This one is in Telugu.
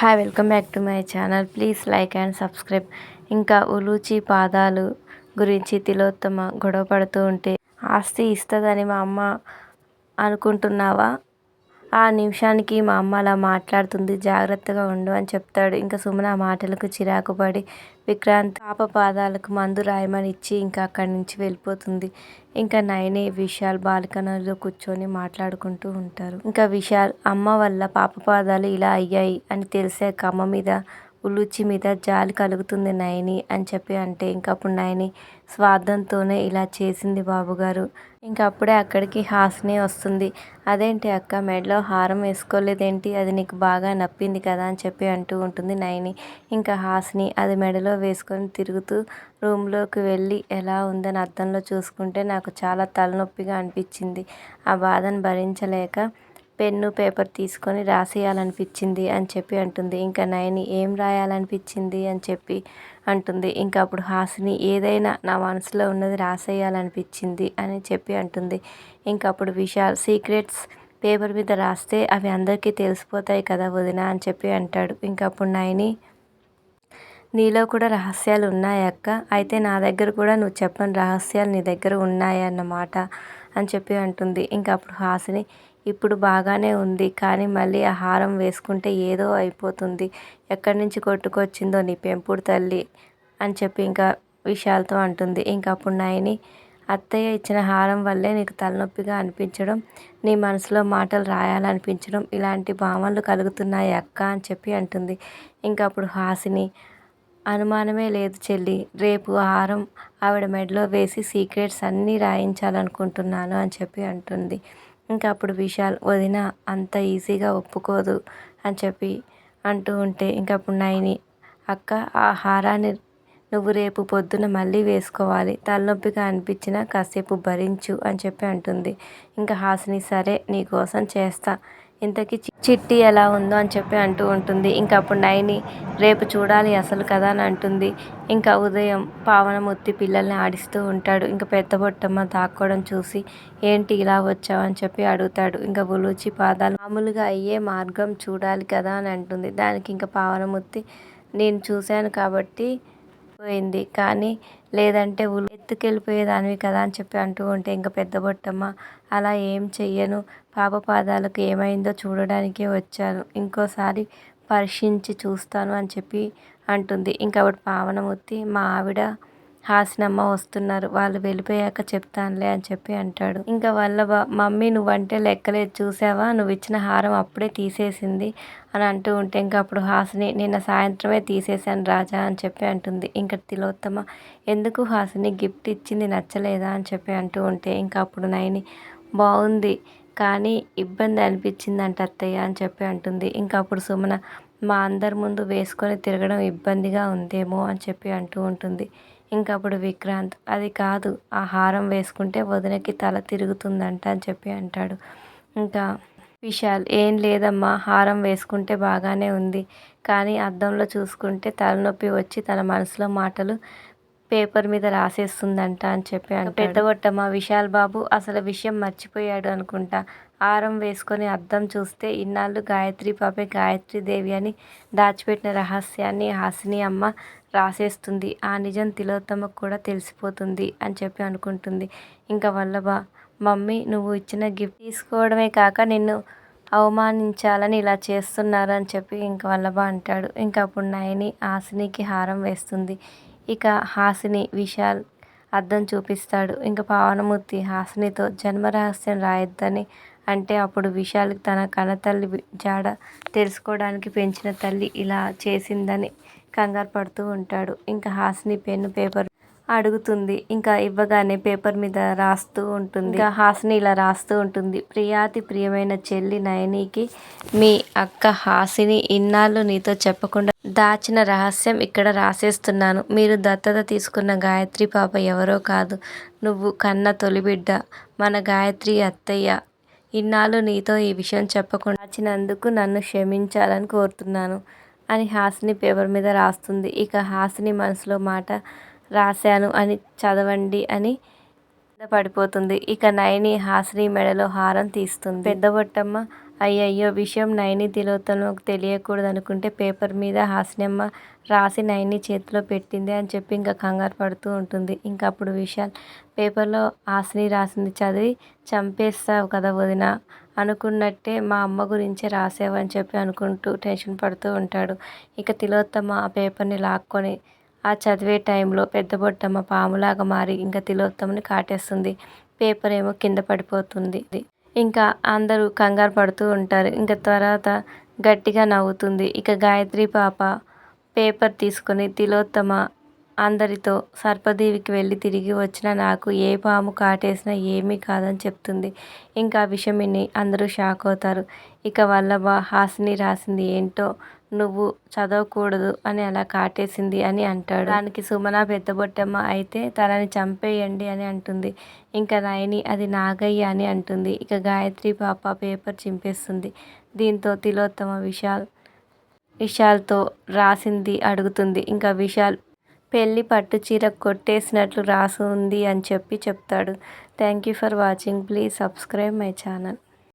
Hi welcome back to my channel. Please like and subscribe. ఇంకా ఉలూచి పాదాలు గురించి తిలోత్తమ గొడవ పడుతూ ఉంటే ఆస్తి ఇస్తుందని మా అమ్మ అనుకుంటున్నావా? ఆ నిమిషానికి మా అమ్మ అలా మాట్లాడుతుంది. జాగ్రత్తగా ఉండు అని చెప్తాడు. ఇంకా సుమన ఆ మాటలకు చిరాకు పడి విక్రాంత్ పాప పాదాలకు మందు రాయమని ఇచ్చి ఇంకా అక్కడి నుంచి వెళ్ళిపోతుంది. ఇంకా నయనే విశాల్ బాల్కనీలో కూర్చొని మాట్లాడుకుంటూ ఉంటారు. ఇంకా విశాల్ అమ్మ వల్ల పాప పాదాలు ఇలా అయ్యాయి అని తెలిసే కమ్మ మీద ఉలూచి మీద జాలి కలుగుతుంది నయని అని చెప్పి అంటే ఇంకా అప్పుడు నయని స్వార్థంతోనే ఇలా చేసింది బాబుగారు. ఇంకా అప్పుడే అక్కడికి హాస్ని వస్తుంది. అదేంటి అక్క మెడలో హారం వేసుకోలేదేంటి? అది నీకు బాగా నప్పింది కదా అని చెప్పి అంటూ ఉంటుంది నయని ఇంకా హాసిని అది మెడలో వేసుకొని తిరుగుతూ రూమ్లోకి వెళ్ళి ఎలా ఉందని అద్దంలో చూసుకుంటే నాకు చాలా తలనొప్పిగా అనిపించింది. ఆ బాధను భరించలేక పెన్ను పేపర్ తీసుకొని రాసేయాలనిపించింది అని చెప్పి అంటుంది. ఇంకా నయని ఏం రాయాలనిపించింది అని చెప్పి అంటుంది. ఇంకా అప్పుడు హాసిని ఏదైనా నా మనసులో ఉన్నది రాసేయాలనిపించింది అని చెప్పి అంటుంది. ఇంకా అప్పుడు విశాల్ సీక్రెట్స్ పేపర్ మీద రాస్తే అవి అందరికీ తెలిసిపోతాయి కదా వదిన అని చెప్పి అంటాడు. ఇంకా అప్పుడు నయని నీలో కూడా రహస్యాలు ఉన్నాయి అక్క. అయితే నా దగ్గర కూడా నువ్వు చెప్పని రహస్యాలు నీ దగ్గర ఉన్నాయన్నమాట అని చెప్పి అంటుంది. ఇంకా అప్పుడు హాసిని ఇప్పుడు బాగానే ఉంది కానీ మళ్ళీ ఆ హారం వేసుకుంటే ఏదో అయిపోతుంది. ఎక్కడి నుంచి కొట్టుకొచ్చిందో నీ పెంపుడు తల్లి అని చెప్పి ఇంకా విషయాలతో అంటుంది. ఇంకప్పుడు నాయని అత్తయ్య ఇచ్చిన హారం వల్లే నీకు తలనొప్పిగా అనిపించడం నీ మనసులో మాటలు రాయాలనిపించడం ఇలాంటి భావనలు కలుగుతున్నాయి అక్క అని చెప్పి అంటుంది. ఇంకప్పుడు హాసిని అనుమానమే లేదు చెల్లి రేపు హారం ఆవిడ మెడలో వేసి సీక్రెట్స్ అన్నీ రాయించాలనుకుంటున్నాను అని చెప్పి అంటుంది. ఇంకా అప్పుడు విశాల్ వదిన అంత ఈజీగా ఒప్పుకోదు అని చెప్పి అంటూ ఉంటే ఇంకా అప్పుడు నైని అక్క ఆ హారాన్ని నువ్వు రేపు పొద్దున మళ్ళీ వేసుకోవాలి. తలనొప్పిగా అనిపించినా కాసేపు భరించు అని చెప్పి అంటుంది. ఇంకా హాసిని సరే నీకోసం చేస్తా. ఇంతకీ చిట్టి ఎలా ఉందో అని చెప్పి అంటూ ఉంటుంది. ఇంకా అప్పుడు నైని రేపు చూడాలి అసలు కదా అని అంటుంది. ఇంకా ఉదయం పావనమూర్తి పిల్లల్ని ఆడిస్తూ ఉంటాడు. ఇంకా పెద్ద బొట్టమ్మ దాక్కోవడం చూసి ఏంటి ఇలా వచ్చావు? అని చెప్పి అడుగుతాడు. ఇంకా బులుచి పాదాలు మామూలుగా అయ్యే మార్గం చూడాలి కదా అని అంటుంది. దానికి ఇంకా పావనమూర్తి నేను చూశాను కాబట్టి పోయింది కానీ లేదంటే ఎత్తుకెళ్ళిపోయేదానివి కదా అని చెప్పి అంటూ ఉంటే ఇంకా పెద్ద బొట్టమ్మ అలా ఏం చెయ్యను. పాప పాదాలకు ఏమైందో చూడడానికే వచ్చాను. ఇంకోసారి పరీక్షించి చూస్తాను అని చెప్పి అంటుంది. ఇంకా ఆవిడ పావనమూర్తి మా ఆవిడ హాసినమ్మ వస్తున్నారు. వాళ్ళు వెళ్ళిపోయాక చెప్తానులే అని చెప్పి అంటాడు. ఇంకా వాళ్ళ మమ్మీ నువ్వంటే లెక్కలేదు. చూసావా? నువ్వు ఇచ్చిన హారం అప్పుడే తీసేసింది అని అంటూ ఉంటే ఇంకా అప్పుడు హాసిని నిన్న సాయంత్రమే తీసేశాను రాజా అని చెప్పి అంటుంది. ఇంకా తిలోత్తమ ఎందుకు హాసిని గిఫ్ట్ ఇచ్చింది నచ్చలేదా? అని చెప్పి అంటూ ఉంటే ఇంకా అప్పుడు నైని బాగుంది కానీ ఇబ్బంది అనిపించింది అంట అత్తయ్య అని చెప్పి అంటుంది. ఇంకా అప్పుడు సుమన మా అందరి ముందు వేసుకొని తిరగడం ఇబ్బందిగా ఉందేమో అని చెప్పి అంటూ ఉంటుంది. ఇంకా అప్పుడు విక్రాంత్ అది కాదు ఆ హారం వేసుకుంటే వదినకి తల తిరుగుతుందంట అని చెప్పి అంటాడు. ఇంకా విశాల్ ఏం లేదమ్మా హారం వేసుకుంటే బాగానే ఉంది. కానీ అద్దంలో చూసుకుంటే తలనొప్పి వచ్చి తన మనసులో మాటలు పేపర్ మీద రాసేస్తుందంట అని చెప్పి అంటే పెద్దగొట్టమ్మ విశాల్ బాబు. అసలు విషయం మర్చిపోయాడు అనుకుంటా. హారం వేసుకొని అద్దం చూస్తే ఇన్నాళ్ళు గాయత్రి పాపే గాయత్రి దేవి అని దాచిపెట్టిన రహస్యాన్ని హాసిని అమ్మ రాసేస్తుంది. ఆ నిజం తిలోత్తమకు కూడా తెలిసిపోతుంది అని చెప్పి అనుకుంటుంది. ఇంకా వల్లభ మమ్మీ నువ్వు ఇచ్చిన గిఫ్ట్ తీసుకోవడమే కాక నిన్ను అవమానించాలని ఇలా చేస్తున్నారు అని చెప్పి ఇంక వల్లభ అంటాడు. ఇంకా అప్పుడు నయని ఆసినికి హారం వేస్తుంది. ఇక హాసిని విశాల్ అద్దం చూపిస్తాడు. ఇంకా పావనమూర్తి హాసినితో జన్మరహస్యం రాయొద్దని అంటే అప్పుడు విశాల్కి తన కన్నతల్లి జాడ తెలుసుకోవడానికి పెంచిన తల్లి ఇలా చేసిందని కంగారు పడుతూ ఉంటాడు. ఇంకా హాసిని పెన్ను పేపర్ అడుగుతుంది. ఇంకా ఇవ్వగానే పేపర్ మీద రాస్తూ ఉంటుంది. ఇంకా హాసిని ఇలా రాస్తూ ఉంటుంది. ప్రియాతి ప్రియమైన చెల్లి నయనికి మీ అక్క హాసిని ఇన్నాళ్ళు నీతో చెప్పకుండా దాచిన రహస్యం ఇక్కడ రాసేస్తున్నాను. మీరు దత్తత తీసుకున్న గాయత్రి పాప ఎవరో కాదు. నువ్వు కన్న తొలిబిడ్డ మన గాయత్రి అత్తయ్య. ఇన్నాళ్ళు నీతో ఈ విషయం చెప్పకుండా దాచినందుకు నన్ను క్షమించాలని కోరుతున్నాను అని హాసిని పేపర్ మీద రాస్తుంది. ఇక హాసిని మనసులో మాట రాశాను అని చదవండి అని పడిపోతుంది. ఇక నయని హాసిని మెడలో హారం తీస్తుంది. పెద్ద బొట్టమ్మ అయ్యయ్యో విషయం నైని తిలోత్తమకు తెలియకూడదు అనుకుంటే పేపర్ మీద హాస్యమ్మ రాసి నైని చేతిలో పెట్టింది అని చెప్పి ఇంకా కంగారు పడుతూ ఉంటుంది. ఇంకా అప్పుడు విశాల్ పేపర్లో హాసిని రాసింది చదివి చంపేస్తావు కదా వదిన అనుకున్నట్టే మా అమ్మ గురించే రాసేవని చెప్పి అనుకుంటూ టెన్షన్ పడుతూ ఉంటాడు. ఇక తిలోత్తమ ఆ పేపర్ని లాక్కొని ఆ చదివే టైంలో పెద్ద బొట్టమ్మ పాములాగా మారి ఇంకా తిలోత్తమని కాటేస్తుంది. పేపర్ ఏమో కింద పడిపోతుంది. ఇంకా అందరూ కంగారు పడుతూ ఉంటారు. ఇంకా తర్వాత గట్టిగా నవ్వుతుంది. ఇక గాయత్రి పాప పేపర్ తీసుకొని తిలోత్తమ అందరితో సర్పదేవికి వెళ్ళి తిరిగి వచ్చిన నాకు ఏ పాము కాటేసినా ఏమీ కాదని చెప్తుంది. ఇంకా ఆ విషయం విని అందరూ షాక్ అవుతారు. ఇక వల్లభ హాసిని రాసింది ఏంటో నువ్వు చదవకూడదు అని అలా కాటేసింది అని అంటాడు. దానికి సుమన పెద్దబొట్టమ్మ అయితే తనని చంపేయండి అని అంటుంది. ఇంకా నయని అది నాగయ్య అని అంటుంది. ఇక గాయత్రి పాప పేపర్ చింపేస్తుంది. దీంతో తిలోత్తమ విశాల్ విశాల్తో రాసింది అడుగుతుంది. ఇంకా విశాల్ పెళ్ళి పట్టు చీర కొట్టేసినట్లు రాసి ఉంది అని చెప్పి చెప్తాడు. Thank you for watching. Please subscribe my channel.